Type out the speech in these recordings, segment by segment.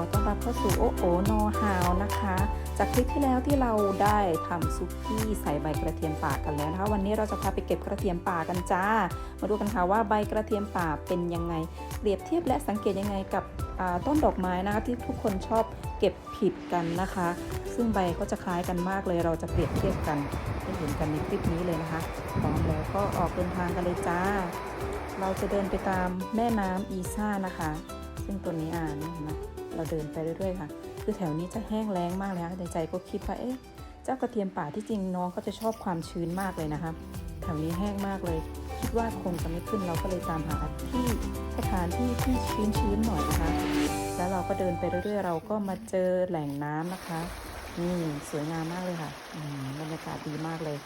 อต้อนรับเข้าสู่โอโอโนฮาวนะคะ จากคลิปที่แล้วที่เราได้ทำซุกี้ใส่ใบกระเทียมป่ากันแล้วนะคะ วันนี้เราจะพาไปเก็บกระเทียมป่ากันจ้า มาดูกันค่ะว่าใบกระเทียมป่าเป็นยังไง เปรียบเทียบและสังเกตยังไงกับต้นดอกไม้นะคะที่ทุกคนชอบเก็บผิดกันนะคะ ซึ่งใบก็จะคล้ายกันมากเลย เราจะเปรียบเทียบกันให้เห็นกันในคลิปนี้เลยนะคะพร้อมแล้วก็ออกเดินทางกันเลยจ้า เราจะเดินไปตามแม่น้ำอีซ่านะคะ ซึ่งตัวนี้อ่านนไหม เราเดินไปเรื่อยๆค่ะ คือแถวนี้จะแห้งแล้งมากเลยนะในใจก็คิดว่าเอ๊ะเจ้ากระเทียมป่าที่จริงน้องก็จะชอบความชื้นมากเลยนะคะแถวนี้แห้งมากเลย คิดว่าคงจะไม่ขึ้นเราก็เลยตามหาที่สถานที่ที่ชื้นๆหน่อยนะคะ แล้วเราก็เดินไปเรื่อยๆ เราก็มาเจอแหล่งน้ำนะคะนี่สวยงามมากเลยค่ะอืมบรรยากาศดีมากเลย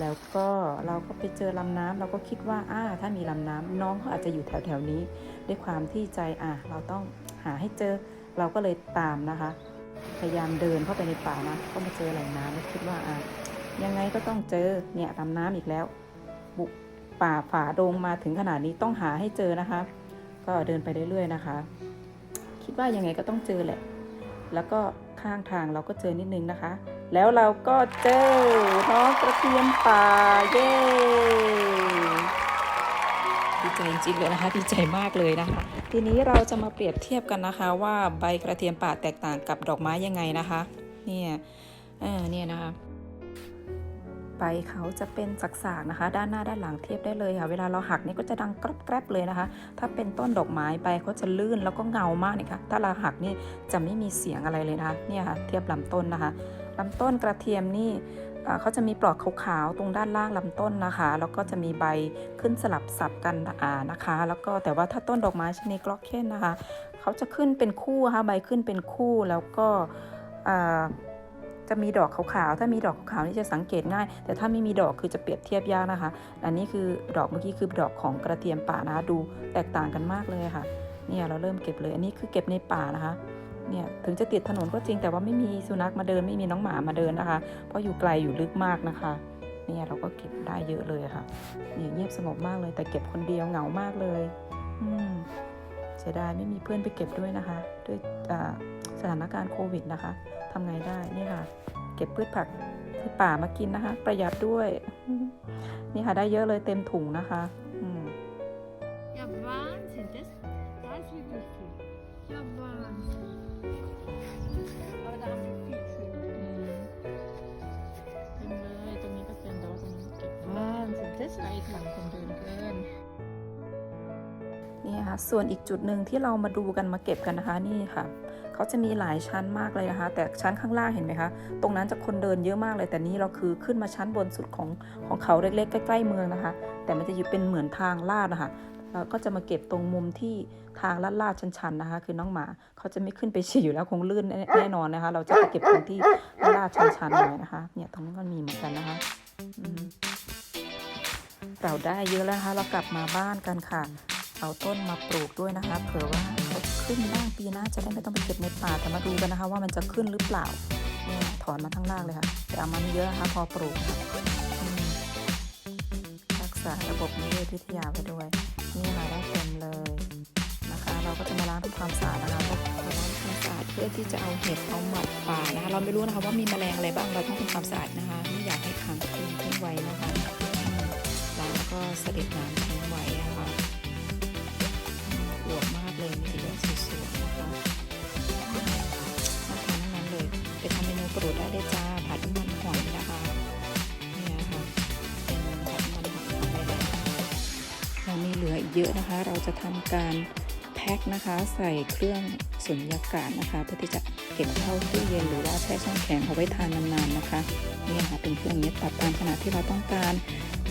แล้วก็เราก็ไปเจอลำน้ำเราก็คิดว่าอ่าถ้ามีลำน้ำน้องเขาอาจจะอยู่แถวๆนี้ ด้วยความที่ใจอะเราต้องาให้เจอ เราก็เลยตามนะคะ พยายามเดินเข้าไปในป่านะ ก็มาเจอแหล่งน้ำคิดว่าอะยังไงก็ต้องเจอ เนี่ยลำน้ำอีกแล้ว บุกป่าฝ่าดงมาถึงขนาดนี้ต้องหาให้เจอนะคะ ก็เดินไปเรื่อยๆนะคะ คิดว่ายังไงก็ต้องเจอแหละ แล้วก็ข้างทางเราก็เจอนิดนึงนะคะ แล้วเราก็เจอน้องกระเทียมป่าเย้ ดีใจจริงๆเลยนะคะ ดีใจมากเลยนะคะ ทีนี้เราจะมาเปรียบเทียบกันนะคะว่าใบกระเทียมป่าแตกต่างกับดอกไม้ยังไงนะคะ เนี่ยเออเนี่ยนะคะใบเขาจะเป็นสักๆนะคะ ด้านหน้าด้านหลังเทียบได้เลยค่ะ เวลาเราหักนี่ก็จะดังกรอบแกรบเลยนะคะ ถ้าเป็นต้นดอกไม้ใบเขาจะลื่นแล้วก็เงามากนี่ค่ะถ้าเราหักนี่จะไม่มีเสียงอะไรเลยนะคะเนี่ยค่ะเทียบลำต้นนะคะลำต้นกระเทียมนี่ เขาจะมีปลอกขาวๆตรงด้านล่างลำต้นนะคะ แล้วก็จะมีใบขึ้นสลับสับกันอ่านะคะ แล้วก็แต่ว่าถ้าต้นดอกไม้ชนิดกลอกเคนนะคะ เขาจะขึ้นเป็นคู่ค่ะใบขึ้นเป็นคู่แล้วก็จะมีดอกขาวๆ ถ้ามีดอกขาวๆนี่จะสังเกตง่าย แต่ถ้าไม่มีดอกคือจะเปรียบเทียบยากนะคะ อันนี้คือดอกเมื่อกี้คือดอกของกระเทียมป่านะคะ ดูแตกต่างกันมากเลยค่ะ เนี่ยเราเริ่มเก็บเลย อันนี้คือเก็บในป่านะคะ เนี่ยถึงจะติดถนนก็จริงแต่ว่าไม่มีสุนัขมาเดินไม่มีน้องหมามาเดินนะคะ เพราะอยู่ไกลอยู่ลึกมากนะคะเนี่ยเราก็เก็บได้เยอะเลยค่ะเนี่ยเงียบสงบมากเลย แต่เก็บคนเดียวเหงามากเลย อืมเสียดายไม่มีเพื่อนไปเก็บด้วยนะคะ ด้วยสถานการณ์โควิดนะคะทำไงได้นี่ค่ะ เก็บพืชผักที่ป่ามากินนะคะ ประหยัดด้วย นี่ค่ะได้เยอะเลยเต็มถุงนะคะอืม Ja, Wahnsinn. Das, das ist wirklich. Ja, Wahnsinn. เต็มเลยตรงนี้ก็เป็นแต่ว่าตรงนี้เก็บ Wahnsinn. Das ไกล reicht ทางคนเดินเกินนี่ค่ะส่วนอีกจุดหนึ่งที่เรามาดูกันมาเก็บกันนะคะนี่ค่ะเขาจะมีหลายชั้นมากเลยนะคะ แต่ชั้นข้างล่างเห็นไหมคะ ตรงนั้นจะคนเดินเยอะมากเลย แต่นี่เราคือขึ้นมาชั้นบนสุดของของเขาเล็กๆใกล้ๆเมืองนะคะ แต่มันจะอยู่เป็นเหมือนทางลาดนะคะ ก็จะมาเก็บตรงมุมที่ทางลาดลาดๆชันๆนะคะ คือน้องหมาเขาจะไม่ขึ้นไปฉี่อยู่แล้วคงลื่นแน่นอนนะคะ เราจะไปเก็บตรงที่ลาดลาดๆชันๆหน่อยนะคะ เนี่ยตรงนี้ก็มีเหมือนกันนะคะเราได้เยอะแล้วนะคะ เรากลับมาบ้านกันค่ะ เอาต้นมาปลูกด้วยนะคะ เผื่อว่าเขาขึ้นบ้างปีหน้าจะได้ไม่ต้องไปเก็บในป่าแต่มาดูกันนะคะ ว่ามันจะขึ้นหรือเปล่าเนี่ยถอนมาทั้งรากเลยค่ะ แต่เอามาไม่เยอะนะคะพอปลูก รักษาระบบนิเวศวิทยาไปด้วย นี่มาได้เต็มเลยนะคะ เราก็จะมาล้างทำความสะอาดนะคะเราล้างทำความสะอาดเพื่อที่จะเอาเห็ดเอาหมัดป่านะคะ เราไม่รู้นะคะว่ามีแมลงอะไรบ้างเราต้องทำความสะอาดนะคะ ไม่อยากให้ขังทิ้งไว้นะคะแล้วก็เสด็จน้ำ เยอะนะคะ เราจะทำการแพ็คนะคะใส่เครื่องสุญญากาศนะคะเพื่อที่จะเก็บเข้าตู้เย็นหรือว่าแช่ช่องแข็งเอาไว้ทานนานๆนะคะนี่ค่ะเป็นเครื่องนี้ปรับตามขนาดที่เราต้องการ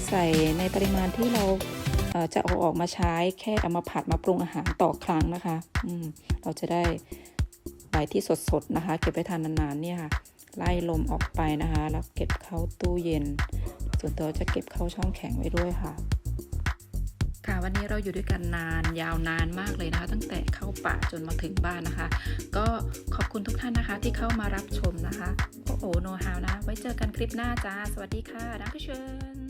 ใส่ในปริมาณที่เราเจะเอาออกมาใช้แค่เอามาผัดมาปรุงอาหารต่อครั้งนะคะอืมเราจะได้ใบที่สดๆนะคะ เก็บไว้ทานนานๆเนี่ยค่ะไล่ลมออกไปนะคะ แล้วเก็บเข้าตู้เย็น ส่วนตัวจะเก็บเข้าช่องแข็งไว้ด้วยค่ะ ค่ะวันนี้เราอยู่ด้วยกันนานยาวนานมากเลยนะคะ ตั้งแต่เข้าป่าจนมาถึงบ้านนะคะ ก็ขอบคุณทุกท่านนะคะที่เข้ามารับชมนะคะ โอ้โหโนฮาวนะ ไว้เจอกันคลิปหน้าจ้า สวัสดีค่ะดังเชิญ